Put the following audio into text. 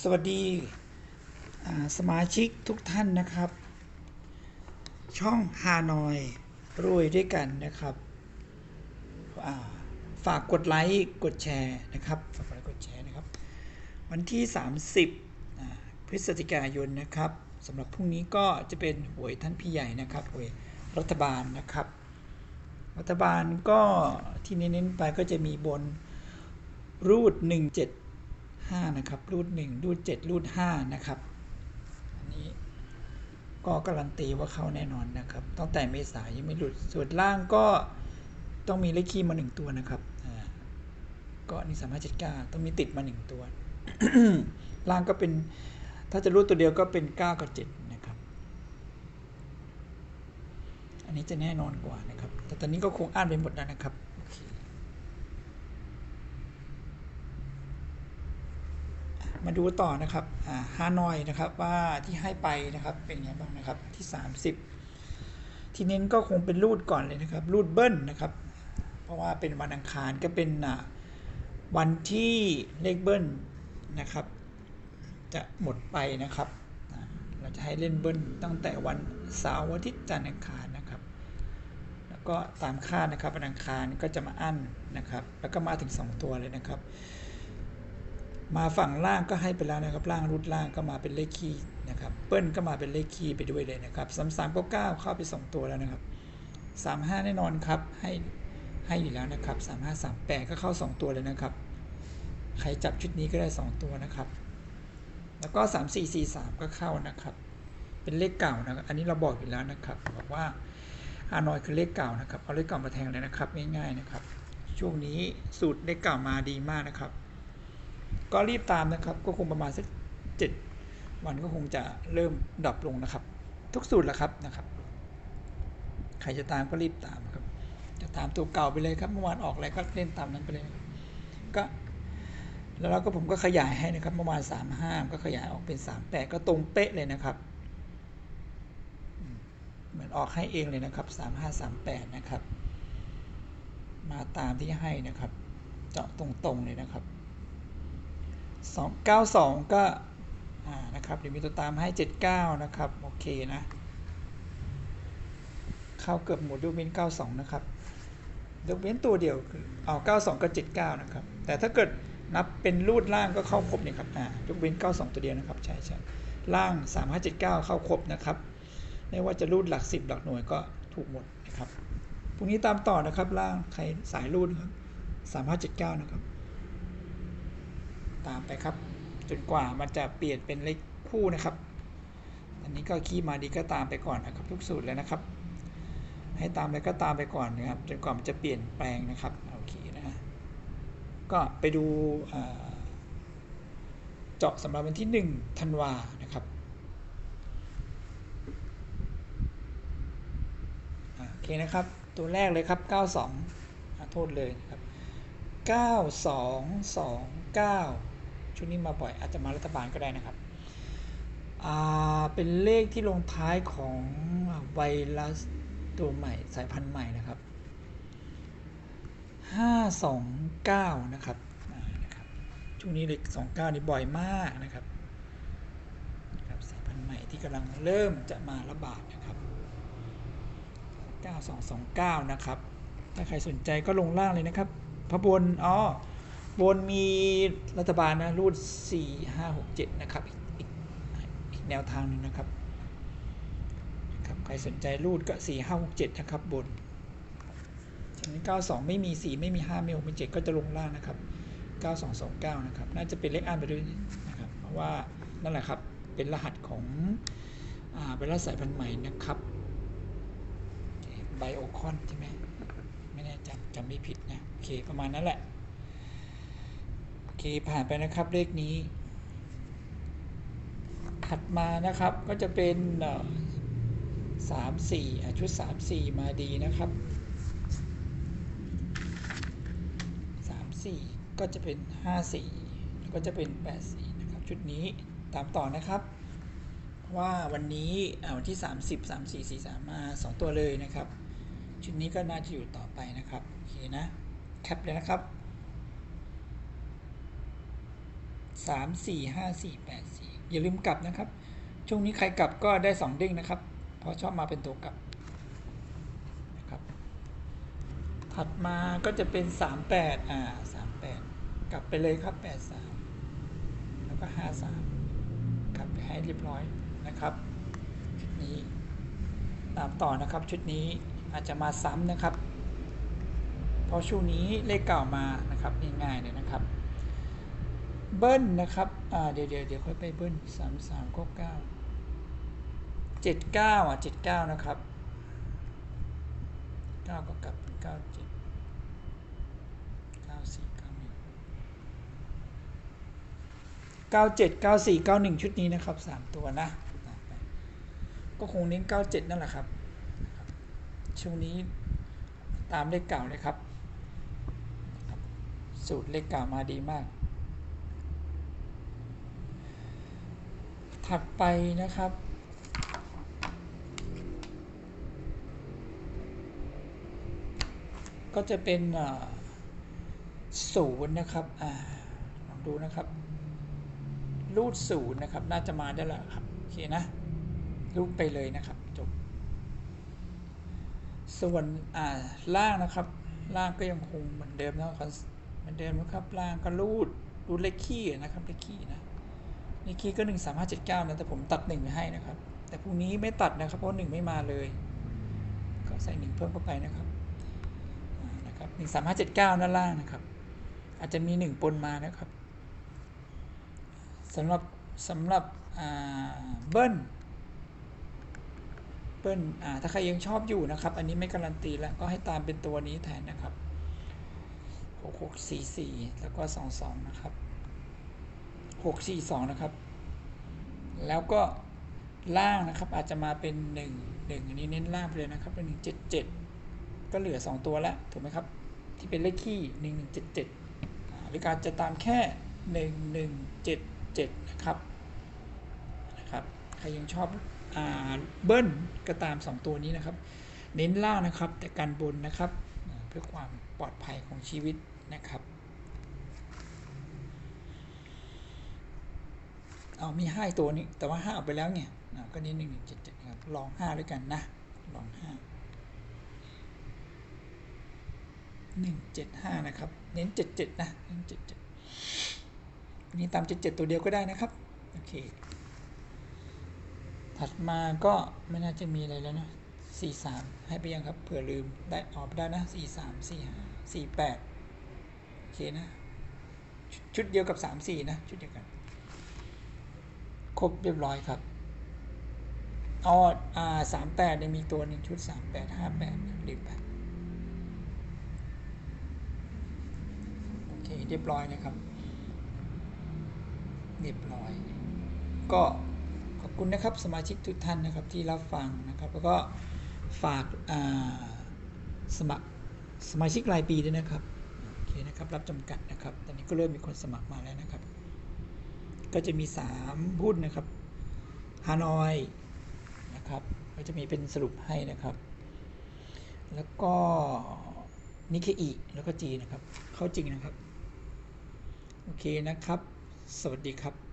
สวัสดีสมาชิกทุกท่านนะครับ ช่องฮานอยรวยด้วยกันนะครับฝากกดไลค์กดแชร์นะครับฝากกดไลค์กดแชร์นะครับ วันที่ 30 พฤศจิกายนนะครับสำหรับพรุ่งนี้ก็จะเป็นหวยท่านพี่ใหญ่นะครับหวยรัฐบาลนะครับ รัฐบาลก็ที่เน้นๆไปก็จะมีบนรูด 5นะครับรูด1รูด7รูด5นะครับอันนี้ก็การันตีว่าเข้าแน่นอนนะครับตั้งแต่เมษายยังไม่หลุดส่วนล่างก็ต้องมีเลขคีย์มา 1 ตัวนะครับอ่าก็นี่สามารถจัดการต้องมีติดมา 1 ตัว ล่างก็เป็นถ้าจะรูดตัวเดียวก็เป็น 9 กับ 7 นะครับ อันนี้จะแน่นอนกว่านะครับ แต่ตอนนี้ก็คงอ่านไปหมดแล้วนะครับโอเค มาดูต่อนะครับฮานอยนะครับว่าที่ให้ไปนะครับเป็นไงบ้างนะครับที่ 30 ที่เน้นก็คงเป็นรูดก่อนเลยนะครับรูดเบิ้ลนะครับ เพราะว่าเป็นวันอังคารก็เป็นวันที่เลขเบิ้ลนะครับ จะหมดไปนะครับ เราจะให้เล่นเบิ้ลตั้งแต่วันเสาร์อาทิตย์จันทร์อังคารนะครับ แล้วก็ตามคาดนะครับวันอังคารก็จะมาอั้นนะครับ แล้วก็มาถึง 2 ตัวเลยนะครับ มาฝั่งล่างก็ให้ไปแล้วนะครับล่างรุดล่างก็มาเป็นเลขคี่นะครับเปิ้ลก็มาเป็นเลขคี่ไปด้วยเลยนะครับสามสามเก้าเก้าเข้าไป 2 ตัวแล้วนะครับสามห้าแน่นอนครับให้ให้อยู่แล้วนะครับสามห้าสามแปดก็เข้า 2 ตัวเลยนะครับ ใครจับชุดนี้ก็ได้ 2 ตัวนะครับ แล้วก็3 4 4 3ก็เข้านะครับ เป็นเลขเก่านะครับอันนี้เราบอกอยู่แล้วนะครับบอกว่าฮานอยคือเลขเก่านะครับเอาเลขเก่ามาแทงเลยนะครับง่ายๆนะครับช่วงนี้สูตรเลขเก่ามาดีมากนะครับ ก็รีบตามนะครับ ก็คงประมาณสักเจ็ดวันก็คงจะเริ่มดรอปลงนะครับ ทุกสูตรแหละครับนะครับ ใครจะตามก็รีบตามครับ จะตามตัวเก่าไปเลยครับเมื่อวานออกอะไรก็เล่นตามนั้นไปเลยก็แล้วเราก็ผมก็ขยายให้นะครับเมื่อวานสามห้าก็ขยายออกเป็นสามแปดก็ตรงเป๊ะเลยนะครับเหมือนออกให้เองเลยนะครับสามห้าสามแปดนะครับ มาตามที่ให้นะครับ เจาะตรงๆเลยนะครับ สองเก้าสองก็อ่านะครับเดี๋ยวมีตัวตามให้เจ็ดเก้านะครับ โอเคนะ เข้าเกือบหมดยกเว้นเก้าสองนะครับยกเว้นตัวเดียวคือเอา92 กับ 79 นะครับ แต่ถ้าเกิดนับเป็นรูดล่างก็เข้าครบเนี่ยครับอ่ายกเว้น 92 ตัวเดียวนะครับ ใช่ใช่ล่าง 3579 เข้าครบนะครับ ไม่ว่าจะรูดหลัก 10 หลักหน่วยก็ถูกหมดนะครับพรุ่งนี้ตามต่อนะครับล่างใครสายรูดครับ3579 นะครับ ตามไปครับจนกว่ามันจะเปลี่ยนเป็นเลขคู่นะครับอันนี้ก็คีย์มาดีก็ตามไปก่อนนะครับ ทุกสูตรเลยนะครับ ให้ตามไปก็ตามไปก่อนนะครับ จนกว่ามันจะเปลี่ยนแปลงนะครับโอเคนะก็ไปดูเจาะสำหรับวันที่ 1 ธันวานะครับโอเคนะครับ ตัวแรกเลยครับ 92อ่าโทษเลยนะครับ 9229 ชุดนี้มาบ่อยอาจจะมารัฐบาลก็ได้นะครับ เป็นเลขที่ลงท้ายของไวรัสตัวใหม่สายพันธุ์ใหม่นะครับ 529นะครับอ่านะครับช่วงนี้เลข29 นี่บ่อยมากนะครับครับสายพันธุ์ใหม่ที่กำลังเริ่มจะมาระบาดนะครับ 9229 นะครับ ถ้าใครสนใจก็ลงล่างเลยนะครับพระบนอ๋อ บนมีรัฐบาลนะรูด4 5 6 7 นะครับอีกอีกแนวทางหนึงนะครับครับ ใครสนใจรูดก็สี่ห้าหกเจ็ดนะครับบนทีนี้เก้าสองไม่มีสี่ไม่มีห้าไม่หกไม่เจ็ดก็จะลงล่างนะครับเก้าสองสองเก้านะครับ น่าจะเป็นเลขอ่านไปด้วยนะครับ เพราะว่านั่นแหละครับ เป็นรหัสของอาเป็นรหัสสายพันธุ์ใหม่นะครับไบโอคอนใช่ไหมไม่แน่ใจจำไม่ผิดนะ โอเค ประมาณนั้นแหละ เคผ่านไปนะครับเลขนี้ ถัดมานะครับก็จะเป็นสามสี่ชุดสามสี่มาดีนะครับสามสี่ก็จะเป็นห้าสี่แล้วก็จะเป็นแปดสี่นะครับชุดนี้ตามต่อนะครับ ว่าวันนี้วันที่สามสิบสามสี่สี่สามมาสองตัวเลยนะครับ ชุดนี้ก็น่าจะอยู่ต่อไปนะครับโอเคนะแคปเลยนะครับ สามสี่ห้าสี่แปดสี่อย่าลืมกลับนะครับ ช่วงนี้ใครกลับก็ได้สองเด้งนะครับ เพราะชอบมาเป็นตัวกลับนะครับ ถัดมาก็จะเป็นสามแปดอ่าสามแปดกลับไปเลยครับแปดสามแล้วก็ห้าสามกลับไปให้เรียบร้อยนะครับชุดนี้ตามต่อนะครับชุดนี้อาจจะมาซ้ำนะครับ เพราะช่วงนี้เลขเก่ามานะครับง่ายๆเลยนะครับ เบิ้ลนะครับ อ่า เดี๋ยวเดี๋ยวเดี๋ยวค่อยไปเบิ้ลสามสามก็เก้าเจ็ดเก้าอะเจ็ดเก้านะครับเก้าก็กลับเป็นเก้าเจ็ดเก้าสี่เก้าหนึ่งเก้าเจ็ดเก้าสี่เก้าหนึ่งชุดนี้นะครับสามตัวนะ ก็คงเน้นเก้าเจ็ดนั่นแหละครับ ช่วงนี้ตามเลขเก่าเลยครับ สูตรเลขเก่ามาดีมาก ถัดไปนะครับ ก็จะเป็นศูนย์นะครับอลองดูนะครับ รูดศูนย์นะครับ น่าจะมาได้แล้วครับ โอเคนะ รูดไปเลยนะครับ จบ ส่วนล่างนะครับ ล่างก็ยังคงเหมือนเดิมนะคอนเหมือนเดิมนะครับ ล่างก็รูดรูดเลขขี้นะครับ เลขขี้นะ เลขขี้ก็หนึ่งสามห้าเจ็ดเก้านะแต่ผมตัดหนึ่งให้นะครับ แต่พรุ่งนี้ไม่ตัดนะครับ เพราะหนึ่งไม่มาเลย ก็ใส่หนึ่งเพิ่มเข้าไปนะครับนะครับหนึ่งสามห้าเจ็ดเก้าด้านล่างนะครับ อาจจะมีหนึ่งปนมานะครับสำหรับสำหรับเบิ้ลเปิ้ลถ้าใครยังชอบอยู่นะครับ อันนี้ไม่การันตีแล้วก็ให้ตามเป็นตัวนี้แทนนะครับหกหกสี่สี่แล้วก็สองสองนะครับ หกสี่สองนะครับ แล้วก็ล่างนะครับอาจจะมาเป็นหนึ่งหนึ่งอันนี้เน้นล่างไปเลยนะครับ เป็นหนึ่งเจ็ดเจ็ดก็เหลือสองตัวแล้วถูกไหมครับ ที่เป็นเลขคี่หนึ่งหนึ่งเจ็ดเจ็ดหรือการจะตามแค่หนึ่งหนึ่งเจ็ดเจ็ดนะครับนะครับ ใครยังชอบเบิ้ลก็ตาม 2 ตัวนี้นะครับ เน้นล่างนะครับแต่การบนนะครับ เพื่อความปลอดภัยของชีวิตนะครับ เอามีห้าตัวนี้แต่ว่าห้าออกไปแล้วเนี่ยก็นี้หนึ่งหนึ่งเจ็ดเจ็ดครับลองห้าด้วยกันนะลองห้าหนึ่งเจ็ดห้านะครับ เน้นเจ็ดเจ็ดนะเน้นเจ็ดเจ็ดนี่ตามเจ็ดเจ็ดตัวเดียวก็ได้นะครับโอเคถัดมาก็ไม่น่าจะมีอะไรแล้วนะสี่สามให้ไปยังครับเผื่อลืมได้ออกไปได้นะสี่สามสี่ห้าสี่แปดโอเคนะชชุดเดียวกับสามสี่นะ ชุดเดียวกัน ครบเรียบร้อยครับอ๋ออ่าสามแปดยังมีตัวหนึ่งชุดสามแปดห้าแปดลืมไปดโอเคเรียบร้อยนะครับ เรียบร้อย ก็ขอบคุณนะครับสมาชิกทุกท่านนะครับที่รับฟังนะครับ แล้วก็ฝากอ่าสมัครสมาชิกรายปีด้วยนะครับ โอเคนะครับ รับจำกัดนะครับ ตอนนี้ก็เริ่มมีคนสมัครมาแล้วนะครับ ก็จะมี 3 หุ้นนะครับฮานอยนะครับ ก็จะมีเป็นสรุปให้นะครับ แล้วก็นิเคอีแล้วก็จีนะครับ เข้าจริงนะครับ โอเคนะครับ สวัสดีครับ